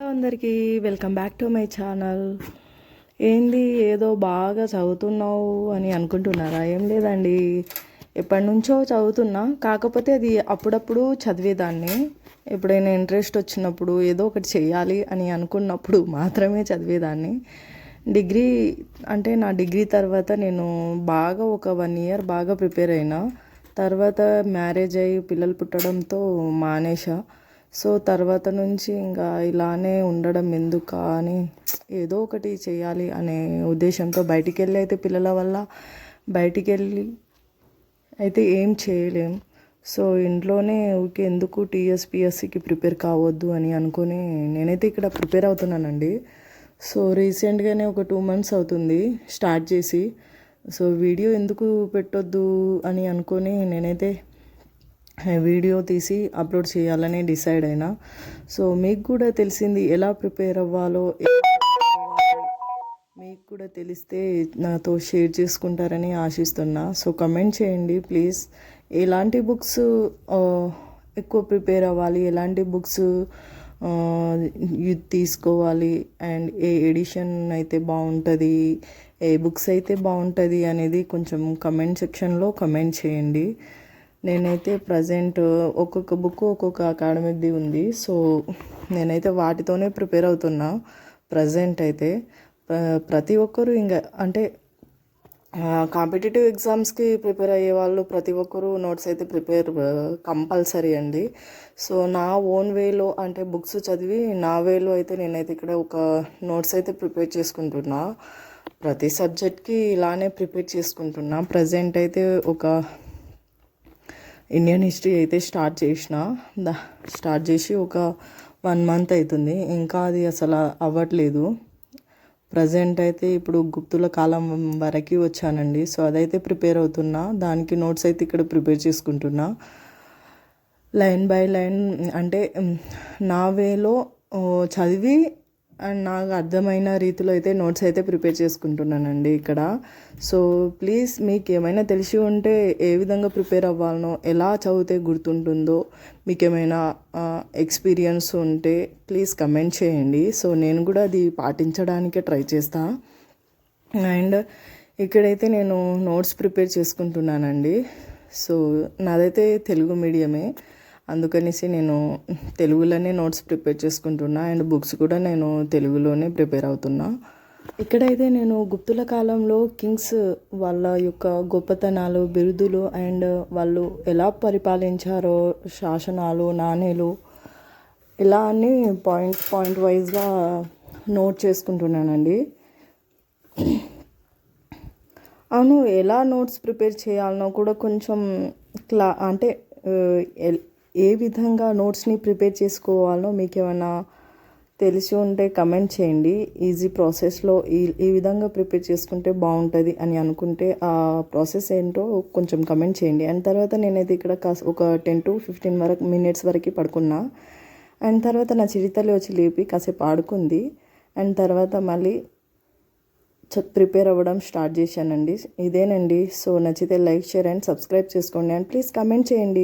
Hello అందరికీ welcome back to my channel. ఏంది ఏదో బాగా చదువుతున్నావు అని అనుకుంటున్నారా? ఏం లేదండి. ఎప్పటి నుంచో చదువుతున్నా. కాకపోతే అది అప్పుడప్పుడు చదివేదాన్ని. ఎప్పుడైనా ఇంట్రెస్ట్ వచ్చినప్పుడు ఏదో ఒకటి చేయాలి అని అనుకున్నప్పుడు మాత్రమే చదివేదాన్ని. డిగ్రీ అంటే నా డిగ్రీ తర్వాత నేను బాగా ఒక వన్ ఇయర్ బాగా ప్రిపేర్ అయినా తర్వాత మ్యారేజ్ అయ్యి పిల్లలు పుట్టడంతో మానేసా సో తర్వాత నుంచి ఇంకా ఇలానే ఉండడం ఎందుకా అని ఏదో ఒకటి చేయాలి అనే ఉద్దేశంతో బయటికి వెళ్ళి అయితే పిల్లల వల్ల బయటికి వెళ్ళి అయితే ఏం చేయలేం. సో ఇంట్లోనే ఊరికే ఎందుకు టీఎస్పిఎస్సికి ప్రిపేర్ కావద్దు అని అనుకుని నేనైతే ఇక్కడ ప్రిపేర్ అవుతున్నానండి. సో రీసెంట్గానే ఒక టూ మంత్స్ అవుతుంది స్టార్ట్ చేసి. సో వీడియో ఎందుకు పెట్టొద్దు అని అనుకొని నేనైతే వీడియో తీసి అప్లోడ్ చేయాలని డిసైడ్ అయినా. సో మీకు కూడా తెలిసింది ఎలా ప్రిపేర్ అవ్వాలో మీకు కూడా తెలిస్తే నాతో షేర్ చేసుకుంటారని ఆశిస్తున్నా. సో కమెంట్ చేయండి ప్లీజ్. ఎలాంటి బుక్స్ ఎక్కువ ప్రిపేర్ అవ్వాలి? ఎలాంటి బుక్స్ తీసుకోవాలి? అండ్ ఏ ఎడిషన్ అయితే బాగుంటుంది? ఏ బుక్స్ అయితే బాగుంటుంది అనేది కొంచెం కమెంట్ సెక్షన్లో కమెంట్ చేయండి. నేనైతే ప్రజెంట్ ఒక్కొక్క బుక్ ఒక్కొక్క అకాడమిక్ది ఉంది. సో నేనైతే వాటితోనే ప్రిపేర్ అవుతున్నా ప్రజెంట్ అయితే. ప్రతి ఒక్కరు ఇంకా అంటే కాంపిటేటివ్ ఎగ్జామ్స్కి ప్రిపేర్ అయ్యే వాళ్ళు ప్రతి ఒక్కరు నోట్స్ అయితే ప్రిపేర్ కంపల్సరీ అండి. సో నా ఓన్ వేలో అంటే బుక్స్ చదివి నా వేలో అయితే నేనైతే ఇక్కడ ఒక నోట్స్ అయితే ప్రిపేర్ చేసుకుంటున్నా. ప్రతి సబ్జెక్ట్కి ఇలానే ప్రిపేర్ చేసుకుంటున్నా. ప్రజెంట్ అయితే ఒక ఇండియన్ హిస్టరీ అయితే స్టార్ట్ చేసిన దా స్టార్ట్ చేసి ఒక వన్ మంత్ అవుతుంది ఇంకా అది అసలు అవ్వట్లేదు. ప్రజెంట్ అయితే ఇప్పుడు గుప్తుల కాలం వరకు వచ్చానండి. సో అదైతే ప్రిపేర్ అవుతున్నా. దానికి నోట్స్ అయితే ఇక్కడ ప్రిపేర్ చేసుకుంటున్నా. లైన్ బై లైన్ అంటే నా వేలో చదివి అండ్ నాకు అర్థమైన రీతిలో అయితే నోట్స్ అయితే ప్రిపేర్ చేసుకుంటున్నానండి ఇక్కడ. సో ప్లీజ్ మీకు ఏమైనా తెలిసి ఉంటే ఏ విధంగా ప్రిపేర్ అవ్వాలనో ఎలా చదివితే గుర్తుంటుందో మీకు ఏమైనా ఎక్స్పీరియన్స్ ఉంటే ప్లీజ్ కమెంట్ చేయండి. సో నేను కూడా అది పాటించడానికే ట్రై చేస్తా. అండ్ ఇక్కడైతే నేను నోట్స్ ప్రిపేర్ చేసుకుంటున్నానండి. సో నాదైతే తెలుగు మీడియమే. అందుకనేసి నేను తెలుగులోనే నోట్స్ ప్రిపేర్ చేసుకుంటున్నా అండ్ బుక్స్ కూడా నేను తెలుగులోనే ప్రిపేర్ అవుతున్నా. ఇక్కడైతే నేను గుప్తుల కాలంలో కింగ్స్ వాళ్ళ యొక్క గొప్పతనాలు బిరుదులు అండ్ వాళ్ళు ఎలా పరిపాలించారో శాసనాలు నాణేలు ఇలా అన్ని పాయింట్ పాయింట్ వైజ్గా నోట్ చేసుకుంటున్నానండి. అవును ఎలా నోట్స్ ప్రిపేర్ చేయాలనో కూడా కొంచెం క్లా అంటే ఎల్- ఏ విధంగా నోట్స్ని ప్రిపేర్ చేసుకోవాలో మీకు ఏమైనా తెలిసి ఉంటే కమెంట్ చేయండి. ఈజీ ప్రాసెస్లో ఈ ఈ విధంగా ప్రిపేర్ చేసుకుంటే బాగుంటుంది అని అనుకుంటే ఆ ప్రాసెస్ ఏంటో కొంచెం కమెంట్ చేయండి. అండ్ తర్వాత నేనైతే ఇక్కడ కాస్ ఒక టెన్ టు ఫిఫ్టీన్ వరకు మినిట్స్ వరకు పడుకున్నా. అండ్ తర్వాత నా చిరితల్లి వచ్చి లేపి కాసేపు ఆడుకుంది. అండ్ తర్వాత మళ్ళీ చ- ప్రిపేర్ అవ్వడం స్టార్ట్ చేశానండి. ఇదేనండి. సో నచ్చితే లైక్ షేర్ అండ్ సబ్స్క్రైబ్ చేసుకోండి. అండ్ ప్లీజ్ కమెంట్ చేయండి.